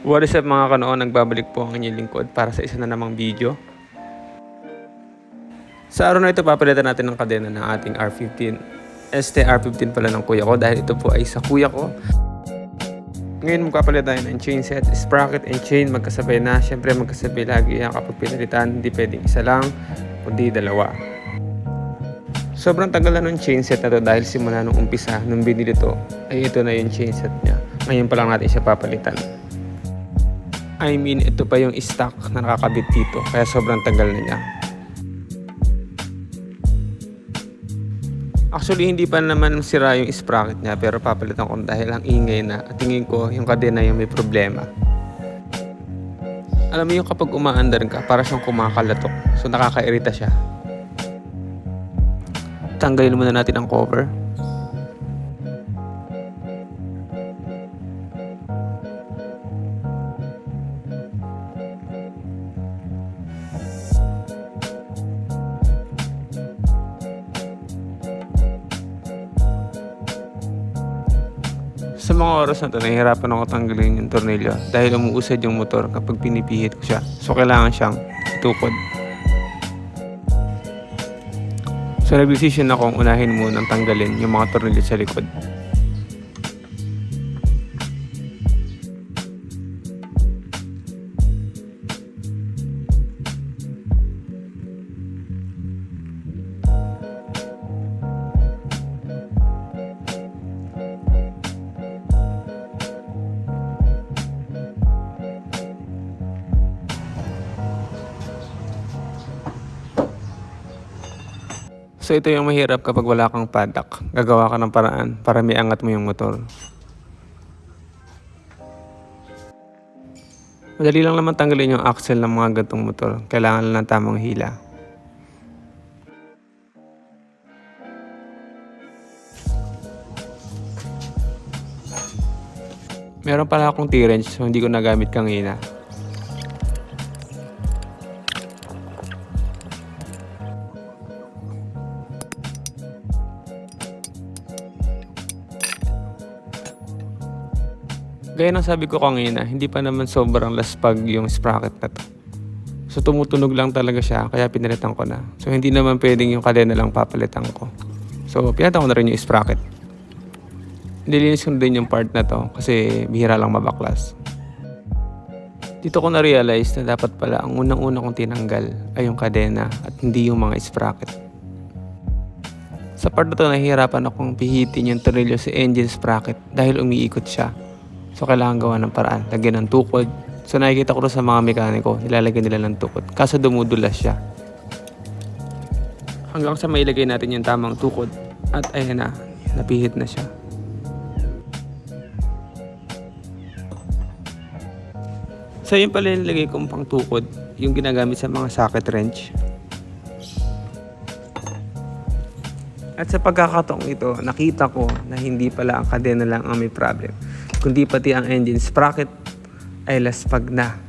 What is up mga kanoon, nagbabalik po ang inyong lingkod para sa isa na namang video. Sa araw na ito, papalitan natin ng kadena ng ating R15. ST R15 pala ng kuya ko dahil ito po ay sa kuya ko. Ngayon magpapalit tayo ng chain set, sprocket and chain magkasabay na. Siyempre magkasabay lagi yan kapag pinalitan, hindi pwedeng isa lang, kundi dalawa. Sobrang tagal na nung chain set na to dahil simula nung umpisa, nung binili to, ay ito na yung chain set niya. Ngayon pa lang natin siya papalitan. I mean, ito pa yung stock na nakakabit dito, kaya sobrang tagal na niya. Actually, hindi pa naman sira yung sprocket niya, pero papalitan ko dahil ang ingay na at tingin ko yung kadena yung may problema. Alam mo yung kapag umaandar ka, para siyang kumakalatok. So nakakairita siya. Tanggalin muna natin ang cover. Sa mga oras na to, nahihirapan ako tanggalin yung tornilyo dahil umuusad yung motor kapag pinipihit ko siya. So, kailangan siyang itukod. So, nag-decision akong unahin munang tanggalin yung mga tornilyo sa likod. So ito yung mahirap kapag wala kang paddock. Gagawa ka ng paraan para may mo yung motor. Madali lang naman tanggalin yung axle ng mga gantong motor. Kailangan lang ng tamang hila. Meron pala akong T-wrench so hindi ko nagamit kanina. Gaya ng sabi ko kanina, hindi pa naman sobrang laspag yung sprocket na to. So tumutunog lang talaga siya, kaya pinalitan ko na. So hindi naman pwedeng yung kadena lang papalitan ko. So pinalitan ko na rin yung sprocket. Nilinis ko na din yung part na to kasi bihira lang mabaklas. Dito ko na-realize na dapat pala ang unang-una kong tinanggal ay yung kadena at hindi yung mga sprocket. Sa part na to, nahihirapan akong pihitin yung tornilyo sa engine sprocket dahil umiikot siya. So, kailangan gawa ng paraan. Lagyan ng tukod. So, nakikita ko sa mga mekaniko, nilalagyan nila ng tukod. Kaso dumudulas siya. Hanggang sa mailagay natin yung tamang tukod. At ayan na, napihit na siya. So, yun pala yung nilagay kong pang tukod. Yung ginagamit sa mga socket wrench. At sa pagkakataong ito, nakita ko na hindi pala ang kadena lang ang may problem, kundi pati ang engine sprocket ay laspag na.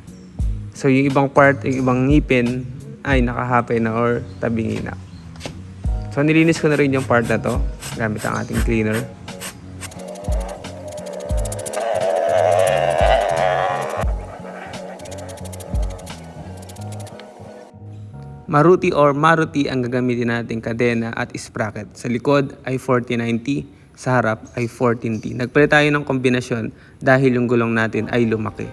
So yung ibang part, yung ibang ngipin ay nakahapay na or tabingi na. So nilinis ko na rin yung part na to gamit ang ating cleaner. Maruti or Maruti ang gagamitin nating kadena at sprocket. Sa likod ay 4090, sa harap ay 14T. Nagpalit tayo ng kombinasyon dahil yung gulong natin ay lumaki.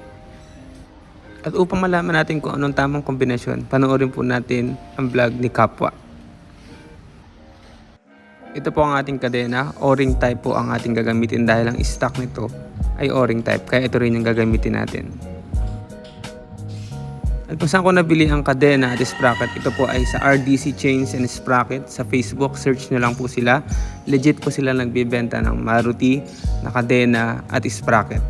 At upang malaman natin kung anong tamang kombinasyon, panoorin po natin ang vlog ni Kapwa. Ito po ang ating kadena, O-ring type po ang ating gagamitin dahil ang stock nito ay O-ring type, kaya ito rin yung gagamitin natin. At kung saan ko nabili ang kadena at sprocket, ito po ay sa RDC Chains and Sprocket. Sa Facebook, search nyo lang po sila. Legit po sila nagbibenta ng Maruti na kadena at sprocket.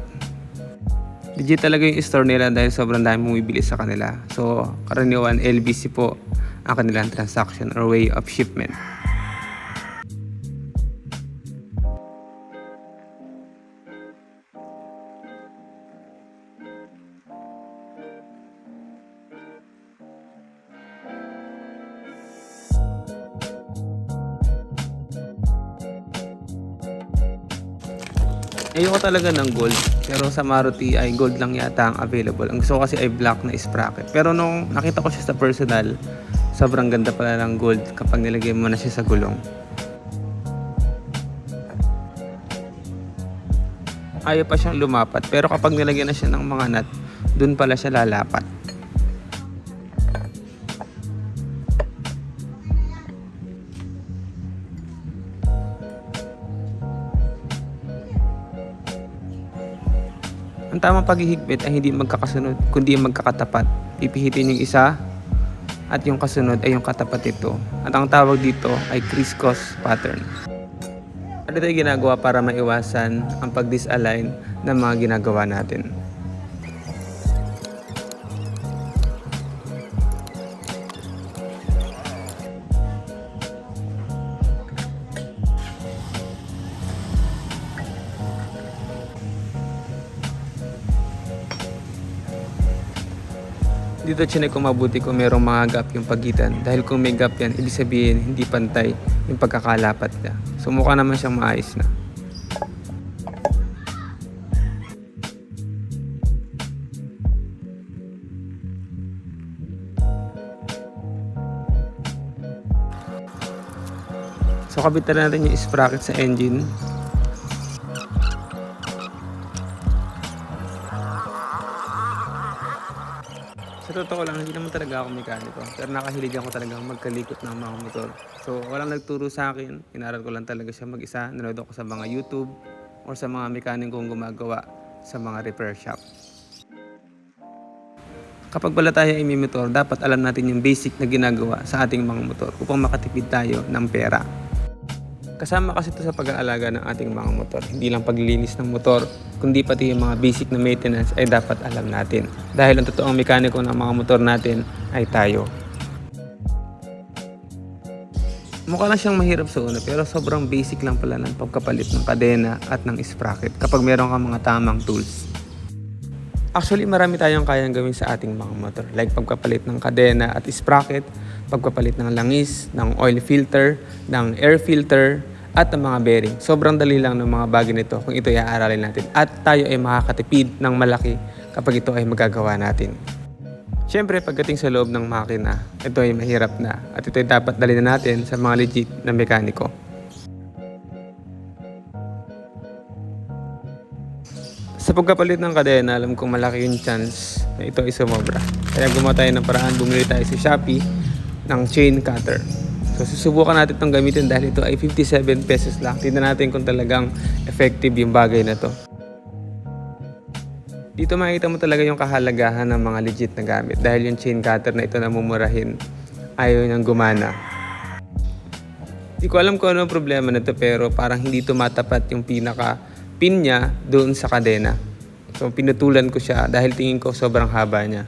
Legit talaga yung store nila dahil sobrang dami bumibili sa kanila. So, karaniwan LBC po ang kanilang transaction or way of shipment. Ayoko talaga ng gold. Pero sa Maruti ay gold lang yata ang available. Ang gusto ko kasi ay black na sprocket. Pero nung nakita ko siya sa personal, sobrang ganda pala ng gold kapag nilagay mo na siya sa gulong. Ayaw pa siyang lumapat. Pero kapag nilagyan na siya ng mga nut, dun pala siya lalapat. Ang tamang paghihigpit ay hindi magkakasunod, kundi magkakatapat. Pipihitin yung isa at yung kasunod ay yung katapat ito. At ang tawag dito ay crisscross pattern. Ano ito ginagawa para maiwasan ang pag-disalign ng mga ginagawa natin. Dito chinek ko mabuti kung merong mga gap yung pagitan. Dahil kung may gap yan, ibig sabihin hindi pantay yung pagkakalapat niya. So mukha naman siyang maayos na. So kabitan na natin yung sprocket sa engine. Sa totoo lang, hindi naman talaga ako mekaniko. Pero nakahilig ako talaga magkalikot ng mga motor. So, walang nagturo sa akin. Inaral ko lang talaga siya mag-isa. Nanood ako sa mga YouTube or sa mga mekanikong gumagawa sa mga repair shop. Kapag pala tayo ay may motor, dapat alam natin yung basic na ginagawa sa ating mga motor upang makatipid tayo ng pera. Kasama kasi ito sa pag-aalaga ng ating mga motor. Hindi lang paglilinis ng motor, kundi pati yung mga basic na maintenance ay dapat alam natin. Dahil ang totoong mekaniko ng mga motor natin ay tayo. Mukha lang siyang mahirap sa una pero sobrang basic lang pala ng pagkapalit ng kadena at ng sprocket kapag meron kang mga tamang tools. Actually, marami tayong kayang gawin sa ating mga motor. Like pagpapalit ng kadena at sprocket, pagpapalit ng langis, ng oil filter, ng air filter, at ng mga bearing. Sobrang dali lang ng mga bagay nito kung ito ay aaralin natin. At tayo ay makakatipid ng malaki kapag ito ay magagawa natin. Siyempre, pagdating sa loob ng makina, ito ay mahirap na. At ito ay dapat dalhin na natin sa mga legit na mekaniko. Sa pagkapalit ng kadena, alam kong malaki yung chance na ito ay sumobra. Kaya gumawa tayo ng paraan, bumili tayo sa Shopee ng chain cutter. So susubukan natin itong gamitin dahil ito ay 57 pesos lang. Tingnan natin kung talagang effective yung bagay na to. Dito makikita mo talaga yung kahalagahan ng mga legit na gamit dahil yung chain cutter na ito na mumurahin ayaw niyang gumana. Hindi ko alam kung ano ang problema nito pero parang hindi tumatapat yung pinaka pin niya doon sa kadena. So pinutulan ko siya dahil tingin ko sobrang haba niya.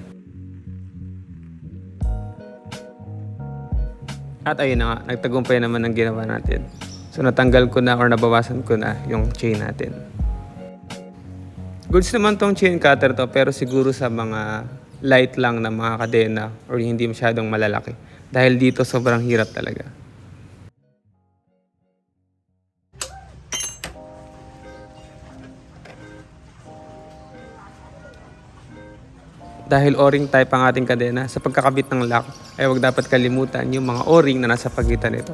At ayun na nga, nagtagumpay naman ang ginawa natin. So natanggal ko na or nabawasan ko na yung chain natin. Goods naman tong chain cutter to pero siguro sa mga light lang na mga kadena or hindi masyadong malalaki. Dahil dito sobrang hirap talaga. Dahil o-ring type ang ating kadena, sa pagkakabit ng lock ay huwag dapat kalimutan yung mga o-ring na nasa pagitan nito.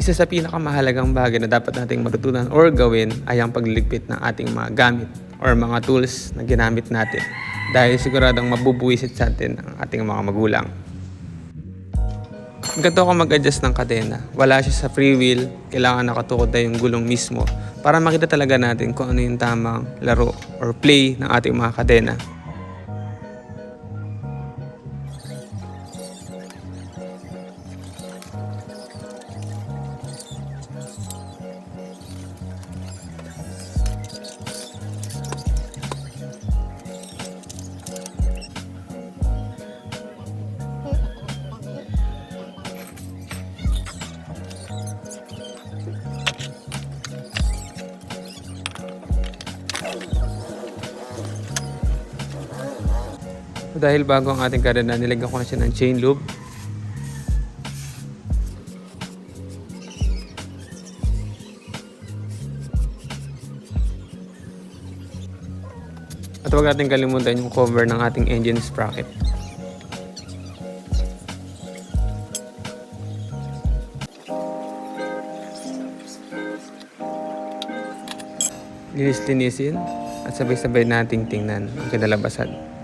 Isa sa pinakamahalagang bagay na dapat nating matutunan or gawin ay ang pagliligpit ng ating mga gamit or mga tools na ginamit natin dahil siguradong mabubuwisit sa atin ang ating mga magulang. Ganito ako mag-adjust ng kadena. Wala siya sa free wheel, kailangan nakatukod na yung gulong mismo para makita talaga natin kung ano yung tamang laro or play ng ating mga kadena. Dahil bago ang ating kadena, nilagyan ko na siya ng chain loop. At huwag natin kalimutan yung cover ng ating engine sprocket. Linis-linisin at sabay-sabay nating tingnan ang kinalabasan.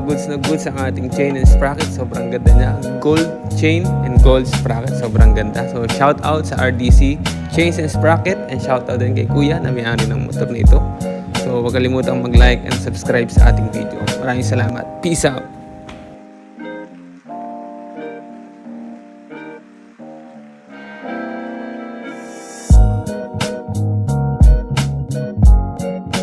So goods na goods ang ating chain and sprocket. Sobrang ganda niya. Gold chain and gold sprocket. Sobrang ganda. So shout out sa RDC Chains and Sprocket and shout out din kay Kuya na may-ari ng motor na ito. So huwag kalimutang mag-like and subscribe sa ating video. Maraming salamat. Peace out!